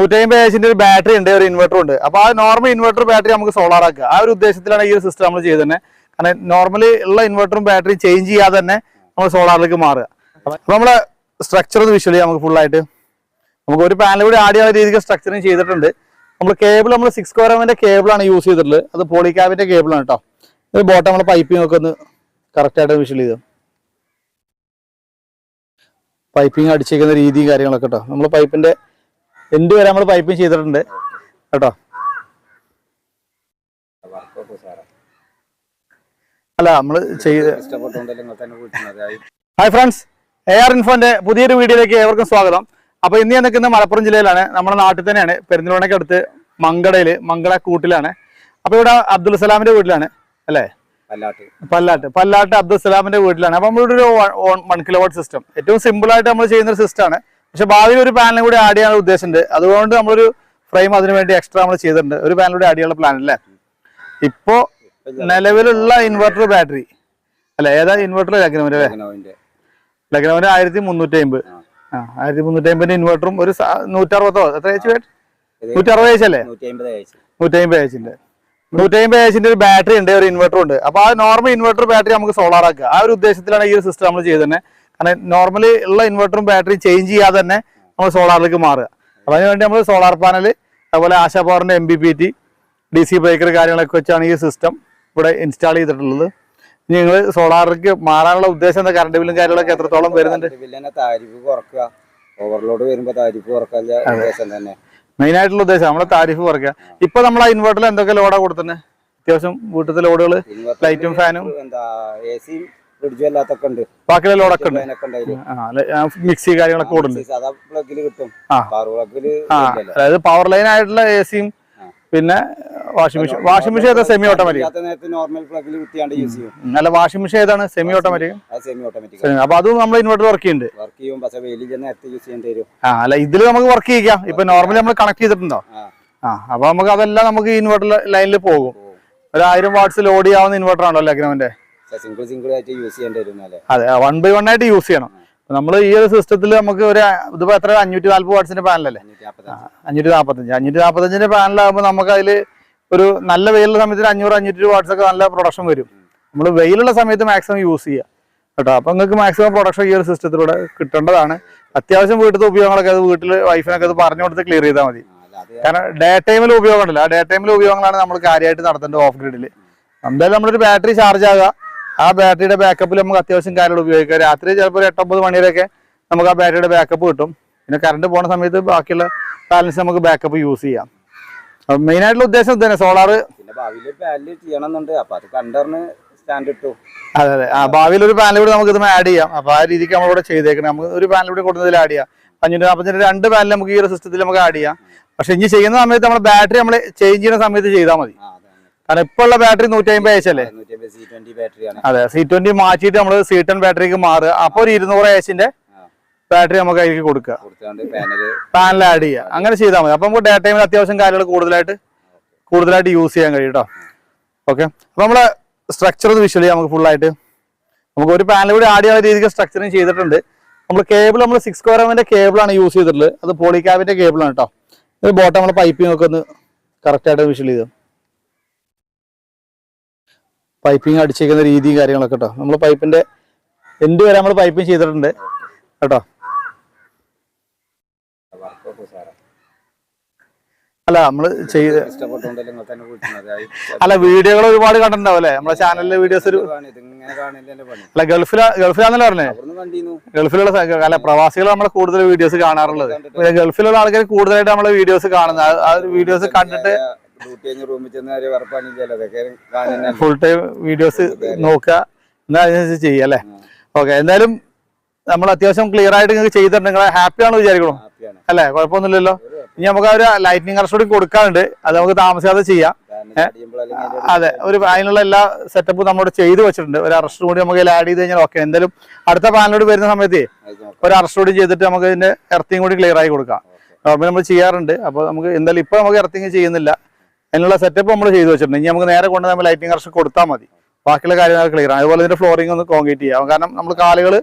നൂറ്റമ്പത് ഏച്ചിന്റെ ഒരു ബാറ്ററി ഉണ്ട് ഒരു ഇൻവെർട്ടർ ഉണ്ട്. അപ്പൊ ആ നോർമൽ ഇൻവെർട്ടർ ബാറ്ററി നമുക്ക് സോളാർ ആക്കുക. ആ ഒരു ഉദ്ദേശത്തിലാണ് ഈ ഒരു സിസ്റ്റം നമ്മൾ ചെയ്തത് തന്നെ. കാരണം നോർമലി ഉള്ള ഇൻവെർട്ടറും ബാറ്ററി ചേഞ്ച് ചെയ്യാതെ തന്നെ നമ്മൾ സോളാറിലേക്ക് മാറുക. അപ്പൊ നമ്മളെ സ്ട്രക്ചർ ഒന്ന് വിഷ്വലി നമുക്ക് ഫുൾ ആയിട്ട്. നമുക്ക് ഒരു പാനൽ കൂടി ആഡ് ചെയ്യാൻ രീതിക്ക് സ്ട്രക്ചറിങ് ചെയ്തിട്ടുണ്ട്. നമ്മൾ കേബിൾ നമ്മൾ സിക്സ് കേബിൾ ആണ് യൂസ് ചെയ്തിട്ടുള്ളത്. അത് പോളിക്കാബിന്റെ കേബിൾ ആണ് കേട്ടോ ഇത് ബോട്ടം നമ്മൾ പൈപ്പിംഗ് ഒക്കെ ഒന്ന് കറക്റ്റ് ആയിട്ട് വിഷ്വൽ ചെയ്തു പൈപ്പിംഗ് അടിച്ചേക്കുന്ന രീതിയും കാര്യങ്ങളൊക്കെ കേട്ടോ നമ്മൾ പൈപ്പിന്റെ എൻഡ് വരെ നമ്മൾ പൈപ്പും ചെയ്തിട്ടുണ്ട്. കേട്ടോ. അല്ല നമ്മൾ ചെയ്ത് ഹായ് ഫ്രണ്ട്സ് എ ആർ ഇൻഫോന്റെ പുതിയൊരു വീഡിയോയിലേക്ക് ഏവർക്കും സ്വാഗതം. അപ്പൊ ഇന്ന് ഞാൻ നിൽക്കുന്ന മലപ്പുറം ജില്ലയിലാണ്. നമ്മുടെ നാട്ടിൽ തന്നെയാണ്. പെരുന്തലോണയ്ക്ക് അടുത്ത് മങ്കടയിൽ മങ്കട കൂട്ടിലാണ് അപ്പൊ ഇവിടെ അബ്ദുൽ സലാമിന്റെ വീട്ടിലാണ് അല്ലേ? പല്ലാട്ട്. പല്ലാട്ട്. അബ്ദുൽ സലാമിന്റെ വീട്ടിലാണ്. അപ്പൊ നമ്മളിവിടെ ഒരു വൺ കിലോ വാട്ട് സിസ്റ്റം ഏറ്റവും സിമ്പിൾ ആയിട്ട് നമ്മൾ ചെയ്യുന്ന ഒരു സിസ്റ്റം ആണ്. പക്ഷെ ഭാവിയിൽ ഒരു പാനലും കൂടി ആഡ് ചെയ്യാനുള്ള ഉദ്ദേശമുണ്ട്. അതുകൊണ്ട് നമ്മളൊരു ഫ്രെയിം അതിന് വേണ്ടി എക്സ്ട്രാ നമ്മൾ ചെയ്തിട്ടുണ്ട്. ഒരു പാനൽ കൂടി ആഡ് ചെയ്യാനുള്ള പ്ലാൻ അല്ലേ? ഇപ്പോ നിലവിലുള്ള ഇൻവെർട്ടർ ബാറ്ററി അല്ല ഏതാ ഇൻവെർട്ടർ ലഗ്നോവിന്റെ ലഗ്നമിന് ആയിരത്തി മുന്നൂറ്റി അമ്പത് ആ. ആയിരത്തി മുന്നൂറ്റി അമ്പതിന്റെ ഇൻവെർട്ടറും ഒരു സ- നൂറ്ററുപതോ? എത്ര അയച്ചു വേട്ട് നൂറ്ററുപത് നൂറ്റി അറുപത് എച്ച് അല്ലേ നൂറ്റി അമ്പത് അയച്ചു നൂറ്റി അമ്പത് എച്ചിന്റെ ഒരു ബാറ്ററി ഉണ്ട് ഒരു ഇൻവെർട്ടർ ഉണ്ട്. അപ്പൊ ആ നോർമൽ ഇൻവെർട്ടർ ബാറ്ററി നമുക്ക് സോളാർ ആക്കുക. ആ ഒരു ഉദ്ദേശത്തിലാണ് ഈ ഒരു സിസ്റ്റം നമ്മൾ ചെയ്തത് കാരണം നോർമലി ഉള്ള ഇൻവെർട്ടറും ബാറ്ററി ചേഞ്ച് ചെയ്യാതെ തന്നെ നമ്മൾ സോളാറിലേക്ക് മാറുക. അപ്പൊ അതിനുവേണ്ടി നമ്മൾ സോളാർ പാനൽ അതുപോലെ ആശാ പവറിന്റെ M B P T D C breaker കാര്യങ്ങളൊക്കെ വെച്ചാണ് ഈ സിസ്റ്റം ഇവിടെ ഇൻസ്റ്റാൾ ചെയ്തിട്ടുള്ളത്. ഇനി നിങ്ങൾ സോളാറിലേക്ക് മാറാനുള്ള ഉദ്ദേശം എന്താ? കറണ്ട് ബില്ലും കാര്യങ്ങളൊക്കെ എത്രത്തോളം വരുന്നുണ്ട്? താരിഫ് കുറക്കുക ഓവർലോഡ് താരിഫ് കുറക്കാനുള്ള ഉദ്ദേശം തന്നെ. മെയിൻ ആയിട്ടുള്ള ഉദ്ദേശം നമ്മളെ താരിഫ് കുറയ്ക്കുക. ഇപ്പൊ നമ്മൾ ആ ഇൻവെർട്ടറിൽ എന്തൊക്കെ ലോഡാണ് കൊടുക്കുന്നത് അത്യാവശ്യം വീട്ടിലത്തെ ലോഡുകൾ ലൈറ്റും ഫാനും എന്താ എ സിയും ഫ്രിഡ്ജും അല്ലാത്തൊക്കെ ഉണ്ട്. ബാക്കിയുള്ള ലോഡൊക്കെ ഉണ്ട്. മിക്സി കാര്യങ്ങളൊക്കെ സാധാ പ്ലഗിൽ കിട്ടും. അതായത് പവർ ലൈൻ ആയിട്ടുള്ള എ സിയും പിന്നെ വാഷിംഗ് മെഷീൻ വാഷിംഗ് മെഷീൻ ഏതാ? സെമി ഓട്ടോമാറ്റിക് ഇല്ലാത്ത നേരത്ത് നോർമൽ പ്ലഗിൽ കുത്തിയാണ്ട് യൂസ് ചെയ്യും. അല്ല വാഷിംഗ് മെഷീൻ ഏതാണ്? സെമി ഓട്ടോമാറ്റിക് സെമി ഓട്ടോമാറ്റിക് അപ്പൊ അതും നമ്മൾ ഇൻവെർട്ടർ വർക്ക് ചെയ്യുന്നുണ്ട് വർക്ക് ചെയ്യും പക്ഷെ നേരത്തെ യൂസ് ചെയ്യേണ്ടി വരും. ആ അല്ല ഇതിൽ നമുക്ക് വർക്ക് ചെയ്യാം ഇപ്പൊ നോർമലി നമ്മൾ കണക്ട് ചെയ്തിട്ടുണ്ടോ? ആ. അപ്പൊ നമുക്ക് അതെല്ലാം നമുക്ക് ഇൻവെർട്ടർ ലൈനിൽ പോകും. ഒരു ആയിരം വാട്ട്സ് ലോഡ് ചെയ്യാവുന്ന ഇൻവെർട്ടർ ആണല്ലോ ലഗ്നമിന്റെ സിംഗിൾ സിംഗിൾ ആയിട്ട് യൂസ് ചെയ്യേണ്ടി വരും അല്ലേ? അതെ വൺ ബൈ വൺ ആയിട്ട് യൂസ് ചെയ്യണം. നമ്മൾ ഈ ഒരു സിസ്റ്റത്തിൽ നമുക്ക് ഒരു ഇതിപ്പോ എത്ര? അഞ്ഞൂറ്റി നാല്പത് വാട്ട്സിന്റെ പാനലല്ലേ അഞ്ഞൂറ്റി നാൽപ്പത്തഞ്ച് അഞ്ഞൂറ്റി നാൽപ്പത്തഞ്ചിന്റെ പാനലാകുമ്പോൾ നമുക്ക് അതിൽ ഒരു നല്ല വെയിലുള്ള സമയത്ത് അഞ്ഞൂറ് അഞ്ഞൂറ്റി വാട്ട്സ് ഒക്കെ നല്ല പ്രൊഡക്ഷൻ വരും. നമ്മൾ വെയിലുള്ള സമയത്ത് മാക്സിമം യൂസ് ചെയ്യുക കേട്ടോ അപ്പൊ നിങ്ങൾക്ക് മാക്സിമം പ്രൊഡക്ഷൻ ഈ ഒരു സിസ്റ്റത്തിലൂടെ കിട്ടേണ്ടതാണ്. അത്യാവശ്യം വീട്ടിലത്തെ ഉപയോഗങ്ങളൊക്കെ അത് വീട്ടിൽ വൈഫിനൊക്കെ അത് പറഞ്ഞു കൊടുത്ത് ക്ലിയർ ചെയ്താൽ മതി. കാരണം ഡേ ടൈമിൽ ഉപയോഗമുണ്ടല്ലോ ആ ഡേ ടൈമിൽ ഉപയോഗങ്ങളാണ് നമ്മൾ കാര്യമായിട്ട് നടത്തേണ്ടത് ഓഫ് ഗ്രിഡിൽ എന്തായാലും നമ്മളൊരു ബാറ്ററി ചാർജ് ആകുക ആ ബാറ്ററിയുടെ ബാക്കപ്പിൽ നമുക്ക് അത്യാവശ്യം കാര്യങ്ങൾ ഉപയോഗിക്കാം. രാത്രി ചിലപ്പോൾ ഒരു എട്ടൊമ്പത് മണിവരെയൊക്കെ നമുക്ക് ആ ബാറ്ററിയുടെ ബാക്കപ്പ് കിട്ടും. പിന്നെ കറണ്ട് പോണ സമയത്ത് ബാക്കിയുള്ള ബാലൻസ് നമുക്ക് ബാക്കപ്പ് യൂസ് ചെയ്യാം. മെയിൻ ആയിട്ടുള്ള ഉദ്ദേശം തന്നെ സോളാർ അത് അതെ ആ ഭാവിയിൽ ഒരു പാനൽ കൂടി നമുക്ക് ഇത് ആഡ് ചെയ്യാം. അപ്പൊ ആ രീതിക്ക് നമ്മളിവിടെ ചെയ്തേക്കണം. നമുക്ക് ഒരു പാനൽ കൂടി കൊടുത്തതിൽ ആഡ് ചെയ്യാം. അഞ്ഞൂറ്റി നാൽപ്പത്തിന്റെ രണ്ട് പാനൽ നമുക്ക് ഈ ഒരു സിസ്റ്റത്തിൽ നമുക്ക് ആഡ് ചെയ്യാം. പക്ഷെ ഇനി ചെയ്യുന്ന സമയത്ത് നമ്മുടെ ബാറ്ററി നമ്മൾ ചേഞ്ച് ചെയ്യുന്ന സമയത്ത് ചെയ്താൽ മതി. കാരണം ഇപ്പൊ ഉള്ള ബാറ്ററി നൂറ്റി അമ്പത് എച്ച് അല്ലേ അതെ സി ട്വന്റി മാറ്റിയിട്ട് നമ്മൾ സി ടെൻ ബാറ്ററിക്ക് മാറുക. അപ്പൊ ഒരു ഇരുന്നൂറ് എച്ചിന്റെ ബാറ്ററി നമുക്ക് അതിലേക്ക് കൊടുക്കുക. പാനൽ ആഡ് ചെയ്യുക. അങ്ങനെ ചെയ്താൽ മതി. അപ്പൊ നമുക്ക് ഡേ ടൈമിൽ അത്യാവശ്യം കാര്യങ്ങൾ കൂടുതലായിട്ട് കൂടുതലായിട്ട് യൂസ് ചെയ്യാൻ കഴിയും കേട്ടോ ഓക്കെ അപ്പൊ നമ്മളെ സ്ട്രക്ചർ ഒന്ന് വിഷ്വൽ ചെയ്യാം നമുക്ക് ഫുൾ ആയിട്ട്. നമുക്ക് ഒരു പാനൽ കൂടി ആഡ് ചെയ്യാൻ രീതിക്ക് സ്ട്രക്ചറിങ് ചെയ്തിട്ടുണ്ട്. നമ്മൾ കേബിൾ നമ്മൾ സിക്സ് കോറമിന്റെ കേബിൾ ആണ് യൂസ് ചെയ്തിട്ടുള്ളത്. അത് പോളിക്യാബിന്റെ ആണ് കേട്ടോ ഇത് ബോട്ടം നമ്മൾ പൈപ്പിംഗ് ഒക്കെ ഒന്ന് കറക്റ്റ് ആയിട്ട് വിഷ്വൽ ചെയ്തു പൈപ്പിംഗ് അടിച്ചേക്കുന്ന രീതിയും കാര്യങ്ങളൊക്കെ കേട്ടോ നമ്മൾ പൈപ്പിന്റെ എന്ത് വരെ നമ്മൾ പൈപ്പിംഗ് ചെയ്തിട്ടുണ്ട്. കേട്ടോ? അല്ല നമ്മൾ ചെയ്ത് അല്ല വീഡിയോകൾ ഒരുപാട് കണ്ടിട്ടുണ്ടാവും നമ്മളെ ചാനലിലെ വീഡിയോസ് ഒരു അല്ല ഗൾഫിലാ ഗൾഫിലാന്നല്ലേ പറഞ്ഞേ? ഗൾഫിലുള്ള അല്ല പ്രവാസികൾ നമ്മൾ കൂടുതൽ വീഡിയോസ് കാണാറുള്ളത്. ഗൾഫിലുള്ള ആൾക്കാർ കൂടുതലായിട്ട് നമ്മളെ വീഡിയോസ് കാണുന്നത്. ആ വീഡിയോസ് കണ്ടിട്ട് ഡ്യൂട്ടി കഴിഞ്ഞ് റൂമിൽ ചെന്ന് ഒരു വേറെ പണിയില്ലല്ലോ അതൊക്കെ കാണുന്ന ഫുൾ ടൈം വീഡിയോസ് നോക്കുക. എന്നാൽ അതിനനുസരിച്ച് ചെയ്യുക അല്ലേ? ഓക്കെ എന്തായാലും നമ്മൾ അത്യാവശ്യം ക്ലിയർ ആയിട്ട് നിങ്ങൾക്ക് ചെയ്തിട്ടുണ്ട്. നിങ്ങൾ ഹാപ്പി ആണെന്ന് വിചാരിക്കണം? ഹാപ്പിയാണ് അല്ലേ? കുഴപ്പമൊന്നുമില്ലല്ലോ. ഇനി നമുക്ക് ആ ഒരു ലൈറ്റിനിങ് കറക്റ്റ് കൂടി കൊടുക്കാറുണ്ട് അത് നമുക്ക് താമസിക്കാതെ ചെയ്യാം. അതെ ഒരു അതിനുള്ള എല്ലാ സെറ്റപ്പും നമ്മളോട് ചെയ്തു വെച്ചിട്ടുണ്ട്. ഒരു അറസ്റ്റ് കൂടി നമുക്ക് ആഡ് ചെയ്ത് കഴിഞ്ഞാൽ ഓക്കെ എന്തായാലും അടുത്ത പാനലോട് വരുന്ന സമയത്ത് ഒരു അറസ്റ്റ് കൂടി ചെയ്തിട്ട് നമുക്ക് ഇതിന്റെ എർത്തിങ് കൂടി ക്ലിയർ ആയി കൊടുക്കാം. നോർമലി നമ്മൾ ചെയ്യാറുണ്ട്. അപ്പോൾ നമുക്ക് എന്തായാലും ഇപ്പൊ നമുക്ക് എർത്തിങ് ചെയ്യുന്നില്ല. അതിനുള്ള സെറ്റപ്പ് നമ്മൾ ചെയ്തു വെച്ചിട്ടുണ്ട്. ഇനി നമുക്ക് നേരെ കൊണ്ട് നമ്മൾ ലൈറ്റിംഗ് കർഷകർ കൊടുത്താൽ മതി. ബാക്കിയുള്ള കാര്യങ്ങൾ ക്ലിയർ ആണ്. അതുപോലെ ഇതിന്റെ ഫ്ലോറിംഗ് ഒന്ന് കോൺക്രീറ്റ് ചെയ്യാം. കാരണം നമ്മൾ കാലുകൾ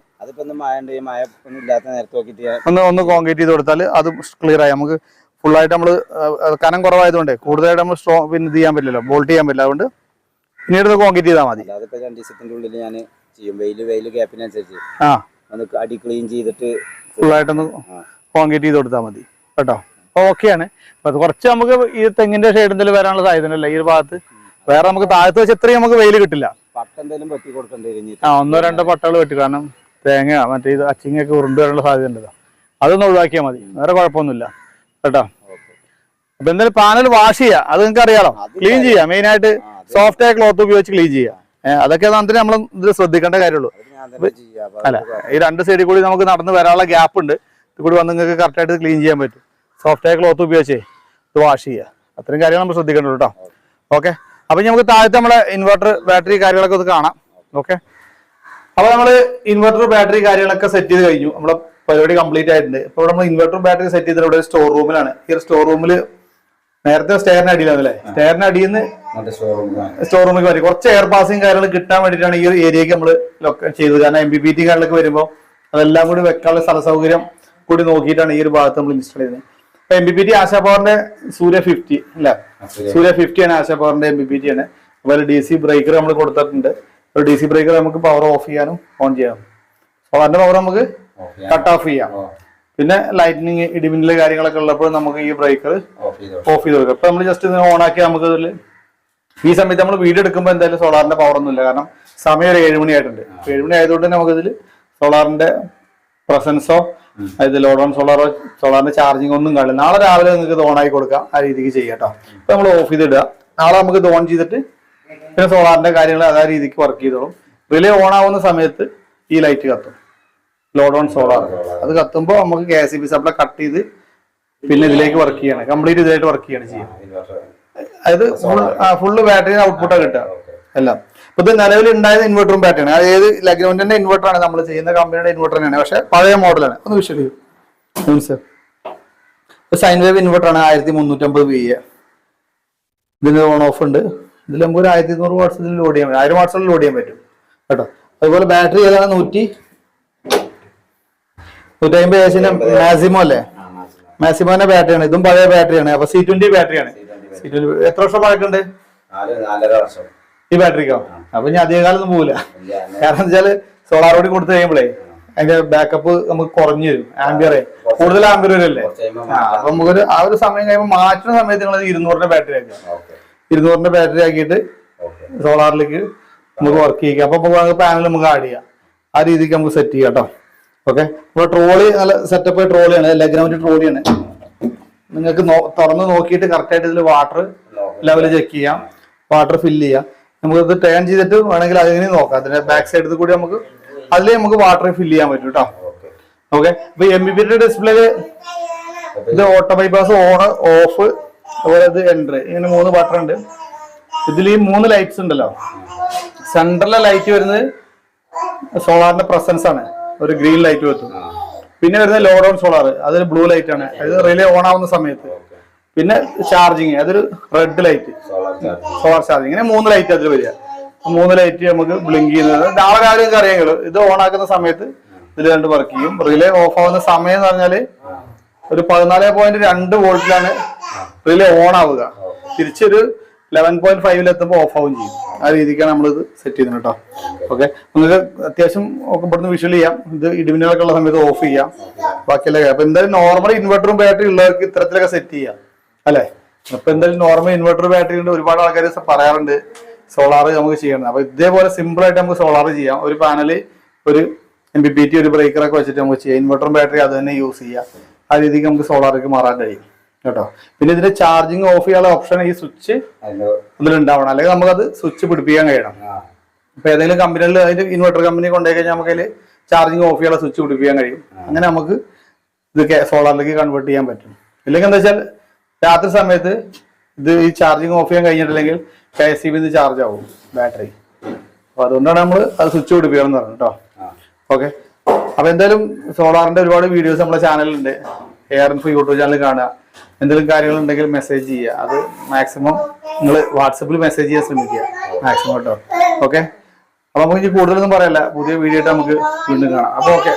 ഒന്ന് ഒന്നും കോൺക്രീറ്റ് ചെയ്ത് കൊടുത്താൽ അത് ക്ലിയർ ആയി. നമുക്ക് ഫുള്ളായിട്ട് നമ്മൾ കനം കുറവായതുകൊണ്ട് കൂടുതലായിട്ട് നമ്മൾ സ്ട്രോങ് പിന്നെ ഇത് ചെയ്യാൻ പറ്റില്ലല്ലോ. ബോൾട്ട് ചെയ്യാൻ പറ്റില്ല. അതുകൊണ്ട് പിന്നീട് കോൺക്രീറ്റ് ചെയ്താൽ മതി. രണ്ടു ദിവസത്തിന്റെ ഉള്ളിൽ ഞാൻ ചെയ്യും. ഗ്യാപ്പിനനുസരിച്ച് ആ. അടി ക്ലീൻ ചെയ്തിട്ട് ഫുള്ളായിട്ടൊന്ന്. കോൺക്രീറ്റ് ചെയ്ത് കൊടുത്താൽ മതി. കേട്ടോ? ഓക്കെയാണ്. അത് കുറച്ച് നമുക്ക് ഈ തെങ്ങിന്റെ ഷെയ്ഡ് എന്തെങ്കിലും വരാനുള്ള സാധ്യത അല്ലേ ഈ ഒരു ഭാഗത്ത്? വേറെ നമുക്ക് താഴത്ത് വെച്ച് ഇത്രയും നമുക്ക് വെയിൽ കിട്ടില്ല. ആ ഒന്നോ രണ്ടോ പട്ടകൾ വെട്ടി. കാരണം തേങ്ങ മറ്റേ ഇത് അച്ചിങ്ങൊക്കെ ഉരുണ്ട് വരാനുള്ള സാധ്യത ഉണ്ടല്ലോ അതൊന്ന് ഒഴിവാക്കിയാൽ മതി. വേറെ കുഴപ്പമൊന്നുമില്ല. കേട്ടോ? അപ്പൊ എന്തായാലും പാനൽ വാഷ് ചെയ്യുക അത് നിങ്ങൾക്ക് അറിയാലോ. ക്ലീൻ ചെയ്യുക മെയിൻ ആയിട്ട് സോഫ്റ്റ് ആയ ക്ലോത്ത് ഉപയോഗിച്ച് ക്ലീൻ ചെയ്യുക ഏഹ് അതൊക്കെ അതിന് നമ്മൾ ഇത് ശ്രദ്ധിക്കേണ്ട കാര്യമുള്ളൂ. തന്നെ ചെയ്യാം. അല്ല ഈ രണ്ട് സൈഡിൽ കൂടി നമുക്ക് നടന്ന് വരാനുള്ള ഗ്യാപ്പ് ഉണ്ട്. ഇത് കൂടി വന്ന് നിങ്ങൾക്ക് കറക്റ്റ് ആയിട്ട് ക്ലീൻ ചെയ്യാൻ പറ്റും. സോഫ്റ്റ് ആയ ക്ലോത്ത് ഉപയോഗിച്ച് ഇത് വാഷ് ചെയ്യുക. അത്രയും കാര്യങ്ങൾ നമ്മൾ ശ്രദ്ധിക്കേണ്ടത് കേട്ടോ. ഓക്കെ അപ്പൊ നമുക്ക് താഴത്തെ നമ്മുടെ ഇൻവെർട്ടർ ബാറ്ററി കാര്യങ്ങളൊക്കെ ഒന്ന് കാണാം. ഓക്കെ അപ്പോൾ നമ്മൾ ഇൻവെർട്ടർ ബാറ്ററി കാര്യങ്ങളൊക്കെ സെറ്റ് ചെയ്ത് കഴിഞ്ഞു. നമ്മുടെ പരിപാടി കംപ്ലീറ്റ് ആയിട്ടുണ്ട്. ഇപ്പൊ നമ്മൾ ഇൻവെർട്ടർ ബാറ്ററി സെറ്റ് ചെയ്തത് ഇവിടെ സ്റ്റോർ റൂമിലാണ് ഈ ഒരു സ്റ്റോർ റൂമിൽ നേരത്തെ സ്റ്റെയറിന് അടിയിലാണ് അല്ലേ സ്റ്റെയറിന് അടിയിൽ നിന്ന് സ്റ്റോർ റൂമിൽ വരും. കുറച്ച് എയർ പാസിങ് കാര്യങ്ങൾ കിട്ടാൻ വേണ്ടിയിട്ടാണ് ഈ ഒരു ഏരിയക്ക് നമ്മൾ ചെയ്തത്. കാരണം എം ബി ബി ടി കാര്യങ്ങളൊക്കെ വരുമ്പോൾ അതെല്ലാം കൂടി വെക്കാനുള്ള സ്ഥല സൗകര്യം കൂടി നോക്കിയിട്ടാണ് ഈ ഒരു ഭാഗത്ത് നമ്മൾ ഇൻസ്റ്റാൾ അപ്പൊ M B P T Asha പവറിന്റെ സൂര്യ ഫിഫ്റ്റി അല്ല? സൂര്യ ഫിഫ്റ്റി ആണ് ആശാ പവറിന്റെ എം ബി പി ടി ആണ്. അതുപോലെ ഡി സി ബ്രേക്കർ നമ്മൾ കൊടുത്തിട്ടുണ്ട്. ഒരു ഡി സി ബ്രേക്കർ നമുക്ക് പവർ ഓഫ് ചെയ്യാനും ഓൺ ചെയ്യാനും. പവറിന്റെ പവർ നമുക്ക് കട്ട് ഓഫ് ചെയ്യാം. പിന്നെ ലൈറ്റിനിങ് ഇടിമിന്നൽ കാര്യങ്ങളൊക്കെ ഉള്ളപ്പോൾ നമുക്ക് ഈ ബ്രേക്കർ ഓഫ് ചെയ്തോ കൊടുക്കാം. ഇപ്പൊ നമ്മൾ ജസ്റ്റ് ഓൺ ആക്കി നമുക്ക് ഇതിൽ ഈ സമയത്ത് നമ്മൾ വീഡിയോ എടുക്കുമ്പോൾ എന്തായാലും സോളാറിന്റെ പവർ ഒന്നും ഇല്ല കാരണം സമയം ഒരു ഏഴുമണി ആയിട്ടുണ്ട്. ഏഴുമണി ആയതുകൊണ്ട് തന്നെ നമുക്ക് ഇതിൽ സോളാറിന്റെ പ്രസൻസോ അതായത് ലോഡ് ഓൺ സോളാർ സോളാറിന്റെ ചാർജിങ് ഒന്നും കാണില്ല. നാളെ രാവിലെ നിങ്ങൾക്ക് ഇത് ഓൺ ആയി കൊടുക്കാം. ആ രീതിക്ക് ചെയ്യാം അപ്പൊ നമ്മൾ ഓഫ് ചെയ്തിടുക. നാളെ നമുക്ക് ഇത് ഓൺ ചെയ്തിട്ട് പിന്നെ സോളാറിന്റെ കാര്യങ്ങൾ അതാ രീതിക്ക് വർക്ക് ചെയ്തോളും. റിലേ ഓൺ ആവുന്ന സമയത്ത് ഈ ലൈറ്റ് കത്തും. Load on solar. അത് കത്തുമ്പോൾ നമുക്ക് K S B supply cut ചെയ്ത് പിന്നെ ഇതിലേക്ക് വർക്ക് ചെയ്യണം. കംപ്ലീറ്റ് ഇതിലായിട്ട് വർക്ക് ചെയ്യണം ചെയ്യാം അതായത് ഫുൾ ഫുള്ള് ബാറ്ററി ഔട്ട്പുട്ടാണ് കിട്ടുക. എല്ലാം. ഇത് നിലവിൽ ഉണ്ടായത് ഇൻവെർട്ടറും ബാറ്ററിയാണ് അതായത് ലഗ്നോന്റെ ഇൻവെർട്ടറാണ് നമ്മൾ ചെയ്യുന്ന കമ്പനിയുടെ ഇൻവെർട്ടർ തന്നെയാണ്. പക്ഷെ പഴയ മോഡലാണ് ഒന്ന് വിശ്വസിക്കും ചെയ്യും സർ. സൈൻ വേവ് ഇൻവെർട്ടറാണ് ആയിരത്തി മുന്നൂറ്റമ്പത് വി എ ഇതിന് ഓൺ ഓഫ് ഉണ്ട്. ഇതിൽ നമുക്ക് ഒരു ആയിരത്തി ഇരുന്നൂറ് വാട്സിൽ ലോഡ് ചെയ്യാൻ പറ്റും. ആയിരം വാട്സിൽ ലോഡ് ചെയ്യാൻ പറ്റും. കേട്ടോ? അതുപോലെ ബാറ്ററി ഏതാണ്? നൂറ്റി നൂറ്റി അമ്പത് ഏസിന്റെ മാക്സിമം അല്ലേ? മാക്സിമോന്റെ ബാറ്ററിയാണ് ഇതും പഴയ ബാറ്ററിയാണ് അപ്പൊ സി ട്വന്റി ബാറ്ററിയാണ് സി ട്വന്റി എത്ര വർഷം പഴക്കുണ്ട് നാല് നാലര വർഷം. ഈ ബാറ്ററിക്കോ അപ്പൊ ഇനി അധിക കാലം ഒന്നും പോകില്ല കാരണം വെച്ചാൽ സോളാർ ഓടി കൊടുത്തു കഴിയുമ്പോഴേ അതിന്റെ ബാക്കപ്പ് നമുക്ക് കുറഞ്ഞു വരും. ആംബിയറേ കൂടുതൽ ആംബിയർ വരല്ലേ അപ്പൊ നമുക്കൊരു ആ ഒരു സമയം കഴിയുമ്പോൾ മാറ്റുന്ന സമയത്ത് നിങ്ങൾ ഇരുന്നൂറിന്റെ ബാറ്ററി ആക്കുക ഓക്കെ. ഇരുന്നൂറിന്റെ ബാറ്ററി ആക്കിയിട്ട് സോളാറിലേക്ക് നമുക്ക് വർക്ക് ചെയ്യിക്കാം. അപ്പൊ നമുക്ക് പാനൽ നമുക്ക് ആഡ് ചെയ്യാം. ആ രീതിക്ക് നമുക്ക് സെറ്റ് ചെയ്യാം കേട്ടോ ഓക്കെ? അപ്പൊ ട്രോളി നല്ല സെറ്റപ്പ് ട്രോളിയാണ് ലെഗ്നൗന്റ് ട്രോളിയാണ് നിങ്ങൾക്ക് തുറന്ന് നോക്കിയിട്ട് കറക്റ്റ് ആയിട്ട് ഇതിൽ വാട്ടർ ലെവൽ ചെക്ക് ചെയ്യാം. വാട്ടർ ഫില്ല് ചെയ്യാം. നമുക്ക് ഇത് ടേൺ ചെയ്തിട്ട് വേണമെങ്കിൽ അതിനെ നോക്കാം. അതിന്റെ ബാക്ക് സൈഡിൽ കൂടി നമുക്ക് അതിലേ നമുക്ക് വാട്ടർ ഫില്ല് ചെയ്യാൻ പറ്റും കേട്ടോ ഓക്കെ അപ്പൊ എം ബി പിയുടെ ഡിസ്പ്ലേയിൽ ഇത് ഓട്ടോ ബൈപാസ് ഓൺ ഓഫ് അതുപോലെ ഇത് എൻട്ര ഇങ്ങനെ മൂന്ന് ബട്ടൺ ഉണ്ട്. ഇതിൽ ഈ മൂന്ന് ലൈറ്റ്സ് ഉണ്ടല്ലോ. സെൻട്രലിലെ ലൈറ്റ് വരുന്നത് സോളാറിന്റെ പ്രസൻസ് ആണ്. ഒരു ഗ്രീൻ ലൈറ്റ് വെച്ചു പിന്നെ വരുന്നത് ലോഡൌൺ സോളാർ അതൊരു ബ്ലൂ ലൈറ്റ് ആണ്. അത് റിലേ ഓൺ ആവുന്ന സമയത്ത്. പിന്നെ ചാർജിങ് അതൊരു red light solar charge solar charging ഇങ്ങനെ മൂന്ന് ലൈറ്റ് അതിൽ വരിക. മൂന്ന് ലൈറ്റ് നമുക്ക് ബ്ലിങ്ക് ചെയ്യുന്നത്. നാളെ കാര്യം അറിയാമെങ്കിൽ ഇത് ഓൺ ആക്കുന്ന സമയത്ത് ഇതിൽ രണ്ട് വർക്ക് ചെയ്യും. റിലേ ഓഫ് ആവുന്ന സമയം എന്ന് പറഞ്ഞാൽ ഒരു പതിനാല് പോയിന്റ് രണ്ട് വോൾട്ടിലാണ് റിലേ ഓൺ ആവുക. തിരിച്ചൊരു ലെവൻ പോയിന്റ് ഫൈവിൽ എത്തുമ്പോൾ ഓഫ് ആവും ചെയ്യും. ആ രീതിക്കാണ് നമ്മളിത് സെറ്റ് ചെയ്യുന്നത് കേട്ടോ ഓക്കെ നിങ്ങൾക്ക് അത്യാവശ്യം ഒക്കെ ഇവിടുന്ന് വിഷ്വൽ ചെയ്യാം. ഇത് ഇടിമിന്നലൊക്കെ ഉള്ള സമയത്ത് ഓഫ് ചെയ്യാം. ബാക്കിയെല്ലാം. അപ്പൊ എന്തായാലും നോർമൽ ഇൻവെർട്ടറും ബാറ്ററി ഉള്ളവർക്ക് ഇത്തരത്തിലൊക്കെ സെറ്റ് ചെയ്യാം. അല്ലെ? അപ്പൊ എന്തായാലും നോർമൽ ഇൻവെർട്ടർ ബാറ്ററി ഉണ്ട് ഒരുപാട് ആൾക്കാർ പറയാറുണ്ട് സോളാർ നമുക്ക് ചെയ്യണം. അപ്പൊ ഇതേപോലെ സിമ്പിൾ ആയിട്ട് നമുക്ക് സോളാർ ചെയ്യാം. ഒരു പാനൽ ഒരു എം ബി പി ടി ഒരു ബ്രേക്കറൊക്കെ വെച്ചിട്ട് നമുക്ക് ചെയ്യാം. ഇൻവെർട്ടറും ബാറ്ററി അത് തന്നെ യൂസ് ചെയ്യാം. ആ രീതിക്ക് നമുക്ക് സോളാർക്ക് മാറാൻ കഴിയും. കേട്ടോ? പിന്നെ ഇതിന്റെ ചാർജിങ് ഓഫ് ചെയ്യാനുള്ള ഓപ്ഷൻ ഈ സ്വിച്ച് അതിലുണ്ടാവണം അല്ലെങ്കിൽ നമുക്കത് സ്വിച്ച് പിടിപ്പിക്കാൻ കഴിയണം. ഇപ്പൊ ഏതെങ്കിലും കമ്പനികളിൽ അതിന്റെ ഇൻവെർട്ടർ കമ്പനി കൊണ്ടുപോയി കഴിഞ്ഞാൽ നമുക്ക് അതിൽ ചാർജിങ് ഓഫ് ചെയ്യാനുള്ള സ്വിച്ച് പിടിപ്പിക്കാൻ കഴിയും. അങ്ങനെ നമുക്ക് ഇത് സോളാറിലേക്ക് കൺവേർട്ട് ചെയ്യാൻ പറ്റും. ഇല്ലെങ്കിൽ എന്താ വെച്ചാൽ രാത്രി സമയത്ത് ഇത് ഈ ചാർജിങ് ഓഫ് ചെയ്യാൻ കഴിഞ്ഞിട്ടില്ലെങ്കിൽ K S C B charge ആവും ബാറ്ററി അപ്പൊ അതുകൊണ്ടാണ് നമ്മൾ അത് സ്വിച്ച് പിടിപ്പിക്കണം എന്ന് പറഞ്ഞു കേട്ടോ ഓക്കെ അപ്പൊ എന്തായാലും സോളാറിന്റെ ഒരുപാട് വീഡിയോസ് നമ്മുടെ ചാനലിലുണ്ട് എയർ ഇൻഫോ യൂട്യൂബ് ചാനൽ കാണുക. എന്തെങ്കിലും കാര്യങ്ങൾ ഉണ്ടെങ്കിൽ മെസ്സേജ് ചെയ്യുക. അത് മാക്സിമം നിങ്ങൾ വാട്സപ്പിൽ മെസ്സേജ് ചെയ്യാൻ ശ്രമിക്കുക. മാക്സിമം കേട്ടോ ഓക്കെ അപ്പൊ നമുക്ക് ഇനി കൂടുതലൊന്നും പറയല്ല. പുതിയ വീഡിയോ ആയിട്ട് നമുക്ക് വീണ്ടും കാണാം. അപ്പൊ ഓക്കെ